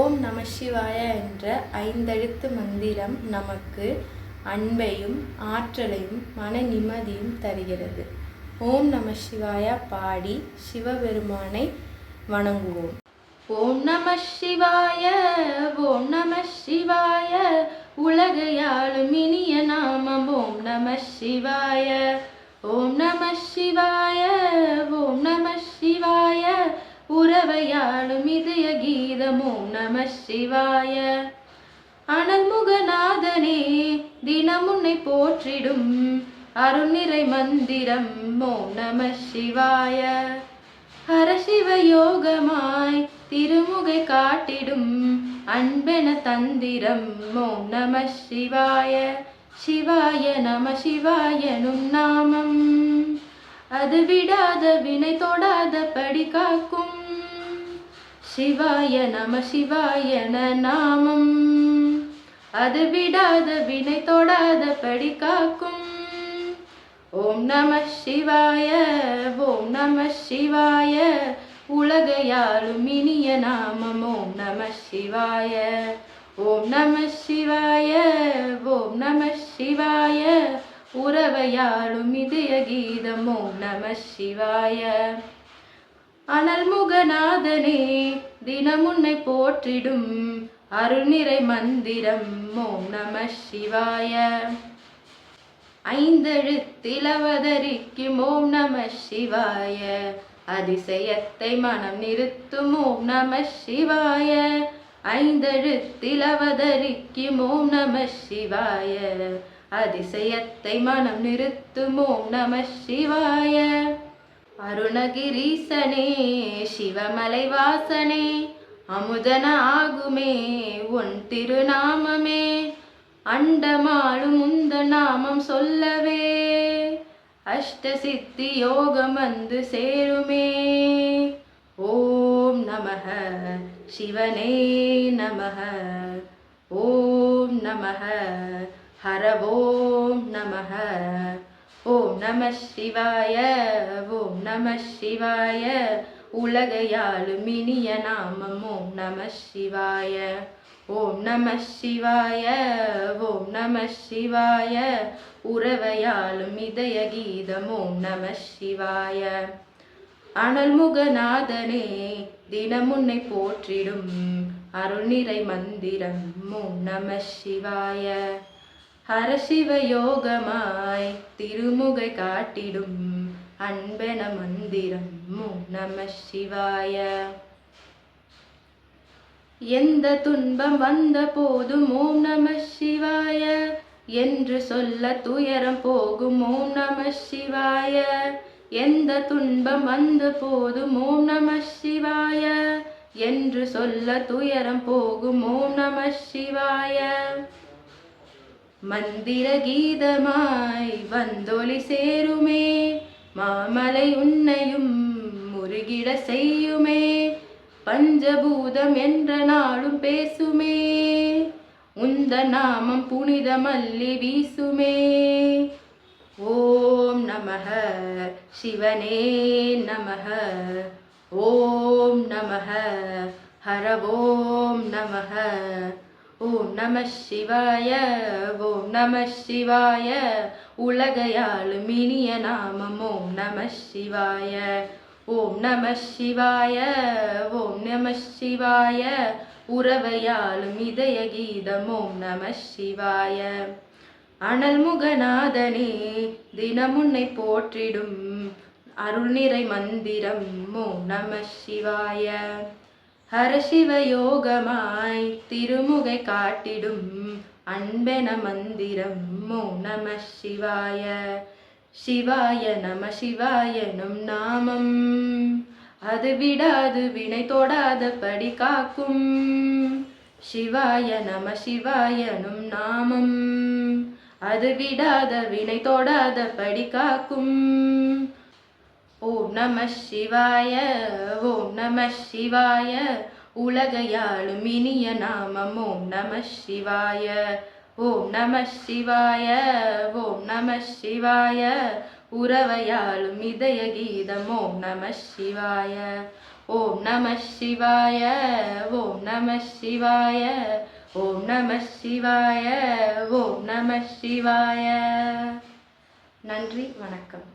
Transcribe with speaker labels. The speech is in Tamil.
Speaker 1: ஓம் நம சிவாய என்ற ஐந்தெழுத்து மந்திரம் நமக்கு அன்பையும் ஆற்றலையும் மன நிம்மதியும் தருகிறது. ஓம் நம சிவாயா பாடி சிவபெருமானை வணங்குவோம். ஓம் நம சிவாய ஓம் நம சிவாய உலகையாளும் இனிய நாமம். ஓம் நம சிவாய ஓம் நம சிவாய ஓம் நம சிவாய உறவையாளும் இதய கீதம். ஓம் நம சிவாய. அனல்முகநாதனே தினம் உன்னை போற்றிடும் அருண்நிறை மந்திரம். மோ நம சிவாய. ஹரசிவ யோகமாய் திருமுகை காட்டிடும் அன்பென தந்திரம். மோ நம சிவாய. சிவாய நம சிவாயனும் நாமம். அது விடாத வினை தொடாத படி காக்கும். சிவாய நம சிவாயன நாமம். அது விடாத வினை தொடாத படி காக்கும். ஓம் நம சிவாய ஓம் நம சிவாய. உலகையாளும் இனிய நாமம் ஓம் நம சிவாய. ஓம் நம சிவாய ஓம் நம சிவாய. உறவையாளும் இதய கீதம் ஓம் நம சிவாய. அனல்முகநாதனே தினமுன்னை போற்றிடும் அருள்நிறை மந்திரம். ஓம் நம சிவாய. ஐந்தெழுத்திலவதரிக்கும் ஓம் நம சிவாய. அதிசயத்தை மனம் நிறுத்தும் ஓம் நம சிவாய. ஐந்தெழுத்திலவதரிக்கும் ஓம் நம சிவாய. அதிசயத்தை மனம் நிறுத்தும் ஓம் நம சிவாய. அருணகிரீசனே சிவமலை வாசனே அமுதன ஆகுமே உன் திருநாமமே. அண்டமாளும் உந்த நாமம் சொல்லவே அஷ்ட சித்தி யோகம் வந்து சேருமே. ஓம் நமக சிவனே நமக ஓம் நமக ஹரவோம் நமக. ஓம் நம சிவாய ஓம் நம சிவாய. உலகையாளும் இனிய நாமம் ஓம் நம சிவாய. ஓம் நம சிவாய ஓம் நம சிவாய. உறவையாளும் இதய கீதம் ஓம் நம சிவாய. அனல்முகநாதனே தினமுன்னை போற்றிடும் அருள்நிறை மந்திரம் ஓம் நம சிவாய. ஹரசிவ யோகமாய் திருமுகை காட்டிடும் அன்பென மந்திரம் நம சிவாய. எந்த துன்பம் வந்த போதும் ஓம் நம சிவாய. என்று சொல்ல துயரம் போகும் ஓம் நம சிவாய. எந்த துன்பம் வந்த போதும் ஓம் நம சிவாய. என்று சொல்ல துயரம் போகும் ஓம் நம சிவாய. மந்திர கீதமாய் வந்தொலி சேருமே மாமலை உன்னையும் முருகிட செய்யுமே பஞ்சபூதம் என்ற நாளும் பேசுமே உந்த நாமம் புனித மல்லி வீசுமே. ஓம் நமக சிவனே நமக ஓம் நமக ஹரவோம் நமக. ஓம் நம சிவாய ஓம் நம சிவாய. உலகையாளும் இனிய நாமம் ஓம் நம சிவாய. ஓம் நம சிவாய ஓம் நம சிவாய. உறவையாளும் இதய கீதம் ஓம் நம சிவாய. அனல் முகநாதனே தினமுன்னை போற்றிடும் அருள்நிறை மந்திரம் ஓம் நம சிவாய. ஹரசிவ யோகமாய் திருமுகை காட்டிடும் அன்பென மந்திரம் ஓம் நம சிவாய சிவாய நம சிவாயனும் நாமம் அது விடாது வினை தொடாத படி காக்கும் சிவாய நம சிவாயனும் நாமம் அது விடாத வினை தொடாத படி காக்கும் ஓம் நம சிவாய ஓம் நம சிவாய உலகையாளும் இனிய நாமம் ஓம் நம சிவாய ஓம் நம சிவாய ஓம் நம சிவாய உறவையாளும் இதய கீதம் ஓம் நம சிவாய ஓம் நம சிவாய ஓம் நம சிவாய ஓம் நம சிவாய ஓம் நம சிவாய நன்றி வணக்கம்.